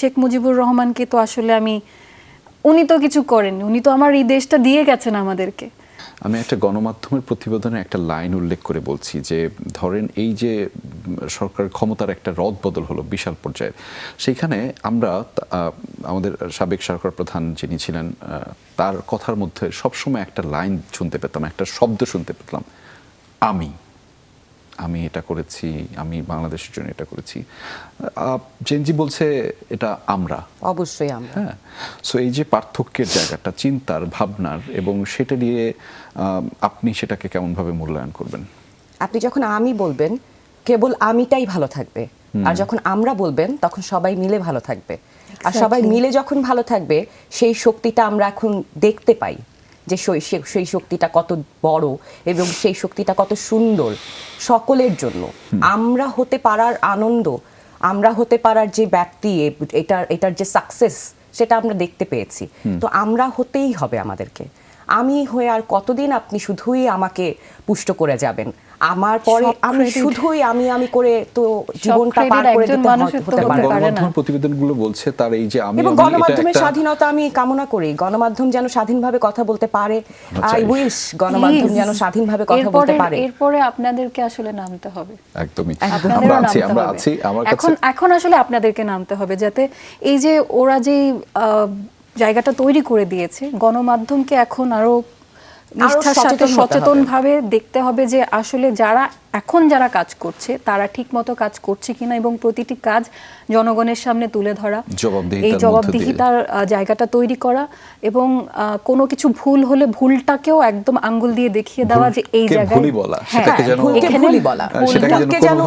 শেখ মুজিবুর রহমানকে তো আসলে আমি, উনি তো কিছু করেননি, উনি তো আমার এই দেশটা দিয়ে গেছেন আমাদেরকে। আমি একটা গণমাধ্যমের প্রতিবেদনে একটা লাইন উল্লেখ করে বলছি যে, ধরেন এই যে, সরকার ক্ষমতার একটা রদ বদল হলো বিশাল পর্যায়ে সেইখানে আমরা আমাদের সাবেক সরকার প্রধান যিনি ছিলেন তার কথার মধ্যে সবসময় একটা লাইন শুনতে পেতাম, একটা শব্দ শুনতে পেতাম, আমি। আমি এটা করেছি আমি বাংলাদেশের জন্য এটা করেছি। আহ, জেনজি বলছে এটা আমরা। অবশ্যই আমরা। হ্যাঁ সো এই যে পার্থক্যের জায়গাটা চিন্তার ভাবনার এবং সেটা নিয়ে আহ, আপনি সেটাকে কেমনভাবে মূল্যায়ন করবেন? আপনি যখন আমি বলবেন কেবল আমিটাই ভালো থাকবে। আর যখন আমরা বলবেন তখন সবাই মিলে ভালো থাকবে। আর সবাই মিলে যখন ভালো থাকবে সেই শক্তিটা আমরা এখন দেখতে পাই। যে সেই- শক্তিটা কত বড় এবং সেই শক্তিটা কত সুন্দর সকলের জন্য। আমরা হতে পারার আনন্দ আমরা হতে পারার যে ব্যক্তি এটার এটার যে সাকসেস সেটা আমরা দেখতে পেয়েছি। তো আমরা হতেই হবে আমাদেরকে। আমি হয়ে আর কতদিন আপনি শুধুই আমাকে পুষ্ট করে যাবেন? আমার পরে আমি শুধুই আমি আমি করে তো জীবনটা পার করে দিতে হতে পারে না। পারে প্রতিবেদনগুলো বলছে তার এই যে আমি এবং গণমাধ্যমের স্বাধীনতা আমি কামনা করি। গণমাধ্যম যেন স্বাধীনভাবে কথা বলতে পারে। আচ্ছা। আই উইশ গণমাধ্যম যেন স্বাধীনভাবে কথা বলতে পারে। এরপরে আপনাদেরকে আসলে নামতে হবে। একদমই। আমরা আছি আমরা আছি আমার কাছে এখন এখন আসলে আপনাদেরকে নামতে হবে যাতে এই যে ওরা যে আহ, জায়গাটা তৈরি করে দিয়েছে। গণমাধ্যমকে এখন আরও নিষ্ঠার সাথে সচেতন। ভাবে দেখতে হবে যে আসলে যারা এখন যারা কাজ করছে তারা ঠিক মতো কাজ করছে কিনা এবং প্রতিটি কাজ জনগণের সামনে তুলে ধরা এই জবাবদিহিতার জায়গাটা তৈরি করা এবং আহ, কোনো কিছু ভুল হলে ভুলটাকেও একদম আঙ্গুল দিয়ে দেখিয়ে দেওয়া যে এই জায়গায় ভুলই বলা হ্যাঁ, সেটাকে যেন ভুলই বলা। সেটাকে যেন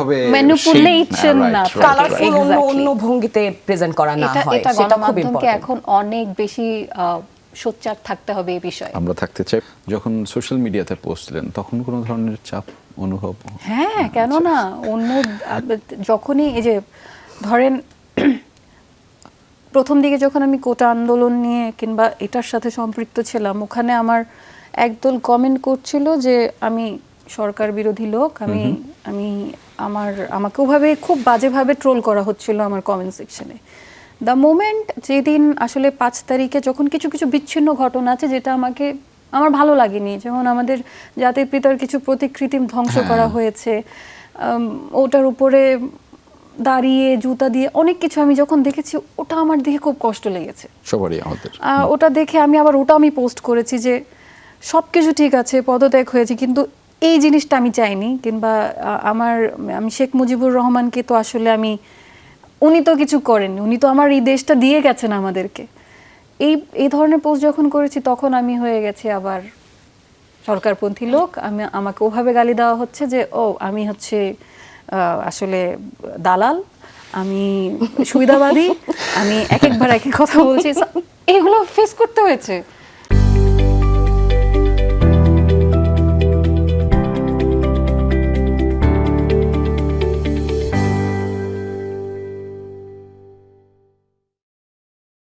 shape- না কালারফুল অন্য অন্য ভঙ্গিতে প্রেজেন্ট করা না হয় এটা সেটা গণমাধ্যমকে এখন অনেক বেশি আহ, সোচ্চার থাকতে হবে এই বিষয়ে। আমরা থাকতে চাই। যখন সোশ্যাল মিডিয়াতে পোস্ট দিলেন তখন কোনো ধরনের চাপ অনুভব? হ্যাঁ কেন না? অন্য যখনই এই যে ধরেন প্রথম দিকে যখন আমি কোটা আন্দোলন নিয়ে কিংবা এটার সাথে সম্পৃক্ত ছিলাম ওখানে আমার একদল কমেন্ট করছিল যে আমি সরকার বিরোধী লোক আমি আমি আমার আমাকে ওভাবে খুব বাজেভাবে ট্রোল করা হচ্ছিল আমার কমেন্ট সেকশনে দ্য মোমেন্ট যেদিন আসলে পাঁচ তারিখে যখন কিছু কিছু বিচ্ছিন্ন ঘটনা আছে যেটা আমাকে আমার ভালো লাগেনি যেমন আমাদের জাতির পিতার কিছু প্রতিকৃতি ধ্বংস করা হয়েছে ওটার উপরে দাঁড়িয়ে জুতা দিয়ে অনেক কিছু আমি যখন দেখেছি ওটা আমার দেখে খুব কষ্ট লেগেছে। সবারই আমাদের। ওটা দেখে আমি আবার ওটা আমি পোস্ট করেছি যে সব কিছু ঠিক আছে পদত্যাগ হয়েছে কিন্তু এই জিনিসটা আমি চাইনি কিংবা আমার আমি শেখ মুজিবুর রহমানকে তো আসলে আমি উনি তো কিছু করেননি, উনি তো আমার এই দেশটা দিয়ে গেছেন আমাদেরকে। এই এই ধরনের পোস্ট যখন করেছি, তখন আমি হয়ে গেছি আবার সরকারপন্থী লোক। আমি, আমাকে ওভাবে গালি দেওয়া হচ্ছে যে, ও, আমি হচ্ছে আসলে দালাল, আমি সুবিধাবাদী, আমি এক একবার এক এক কথা বলছি। এগুলো ফেস করতে হয়েছে।